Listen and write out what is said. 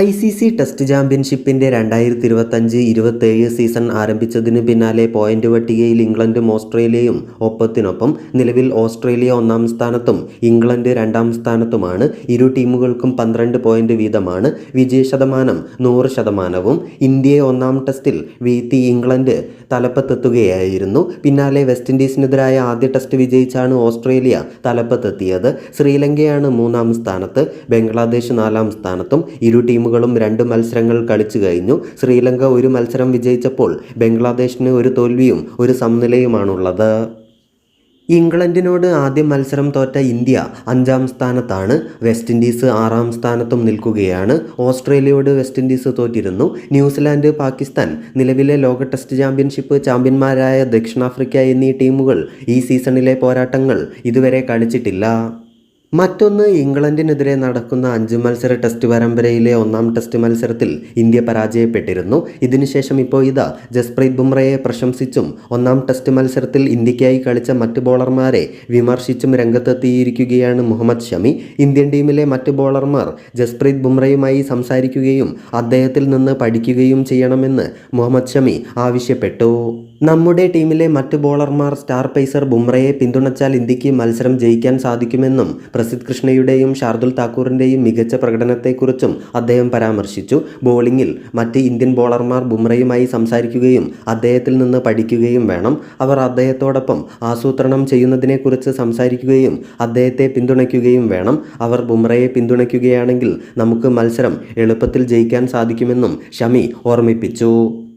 I C C test ചാമ്പ്യൻഷിപ്പിന്റെ രണ്ടായിരത്തി ഇരുപത്തഞ്ച് ഇരുപത്തേഴ് സീസൺ ആരംഭിച്ചതിന് പിന്നാലെ പോയിന്റ് പട്ടികയിൽ ഇംഗ്ലണ്ടും ഓസ്ട്രേലിയയും ഒപ്പത്തിനൊപ്പം നിലവിൽ ഓസ്ട്രേലിയ ഒന്നാം സ്ഥാനത്തും ഇംഗ്ലണ്ട് രണ്ടാം സ്ഥാനത്തുമാണ്. ഇരു ടീമുകൾക്കും പന്ത്രണ്ട് പോയിന്റ് വീതമാണ്. വിജയ ശതമാനം നൂറ് ശതമാനവും. ഇന്ത്യയെ ഒന്നാം ടെസ്റ്റിൽ വീഴ്ത്തി ഇംഗ്ലണ്ട് തലപ്പത്തെത്തുകയായിരുന്നു. പിന്നാലെ വെസ്റ്റ് ഇൻഡീസിനെതിരായ ആദ്യ ടെസ്റ്റ് വിജയിച്ചാണ് ഓസ്ട്രേലിയ തലപ്പത്തെത്തിയത്. ശ്രീലങ്കയാണ് മൂന്നാം സ്ഥാനത്ത് ബംഗ്ലാദേശ് നാലാം സ്ഥാനത്തും ഇരു ടീമുകളും രണ്ട് മത്സരങ്ങൾ കളിച്ചു കഴിഞ്ഞു. ശ്രീലങ്ക ഒരു മത്സരം വിജയിച്ചപ്പോൾ ബംഗ്ലാദേശിന് ഒരു തോൽവിയും ഒരു സമനിലയുമാണുള്ളത്. ഇംഗ്ലണ്ടിനോട് ആദ്യ മത്സരം തോറ്റ ഇന്ത്യ അഞ്ചാം സ്ഥാനത്താണ്. വെസ്റ്റ് ഇൻഡീസ് ആറാം സ്ഥാനത്തും നിൽക്കുകയാണ്. ഓസ്ട്രേലിയയോട് വെസ്റ്റ് ഇൻഡീസ് തോറ്റിരുന്നു. ന്യൂസിലാൻഡ് പാകിസ്ഥാൻ നിലവിലെ ലോക ടെസ്റ്റ് ചാമ്പ്യൻഷിപ്പ് ചാമ്പ്യന്മാരായ ദക്ഷിണാഫ്രിക്ക എന്നീ ടീമുകൾ ഈ സീസണിലെ പോരാട്ടങ്ങൾ ഇതുവരെ കളിച്ചിട്ടില്ല. മറ്റൊന്ന് ഇംഗ്ലണ്ടിനെതിരെ നടക്കുന്ന അഞ്ച് മത്സര ടെസ്റ്റ് പരമ്പരയിലെ ഒന്നാം ടെസ്റ്റ് മത്സരത്തിൽ ഇന്ത്യ പരാജയപ്പെട്ടിരുന്നു. ഇതിനുശേഷം ഇപ്പോൾ ഇതാ ജസ്പ്രീത് ബുംറയെ പ്രശംസിച്ചും ഒന്നാം ടെസ്റ്റ് മത്സരത്തിൽ ഇന്ത്യക്കായി കളിച്ച മറ്റ് ബോളർമാരെ വിമർശിച്ചും രംഗത്തെത്തിയിരിക്കുകയാണ് മുഹമ്മദ് ഷമി. ഇന്ത്യൻ ടീമിലെ മറ്റ് ബോളർമാർ ജസ്പ്രീത് ബുംറയുമായി സംസാരിക്കുകയും അദ്ദേഹത്തിൽ നിന്ന് പഠിക്കുകയും ചെയ്യണമെന്ന് മുഹമ്മദ് ഷമി ആവശ്യപ്പെട്ടു. നമ്മുടെ ടീമിലെ മറ്റ് ബോളർമാർ സ്റ്റാർ പേസർ ബുംറയെ പിന്തുണച്ചാൽ ഇന്ത്യയ്ക്ക് മത്സരം ജയിക്കാൻ സാധിക്കുമെന്നും പ്രസിദ്ധ് കൃഷ്ണയുടെയും ഷാർദുൽ താക്കൂറിന്റെയും മികച്ച പ്രകടനത്തെക്കുറിച്ചും അദ്ദേഹം പരാമർശിച്ചു. ബോളിംഗിൽ മറ്റ് ഇന്ത്യൻ ബോളർമാർ ബുംറയുമായി സംസാരിക്കുകയും അദ്ദേഹത്തിൽ നിന്ന് പഠിക്കുകയും വേണം. അവർ അദ്ദേഹത്തോടൊപ്പം ആസൂത്രണം ചെയ്യുന്നതിനെക്കുറിച്ച് സംസാരിക്കുകയും അദ്ദേഹത്തെ പിന്തുണയ്ക്കുകയും വേണം. അവർ ബുംറയെ പിന്തുണയ്ക്കുകയാണെങ്കിൽ നമുക്ക് മത്സരം എളുപ്പത്തിൽ ജയിക്കാൻ സാധിക്കുമെന്നും ഷമി ഓർമ്മിപ്പിച്ചു.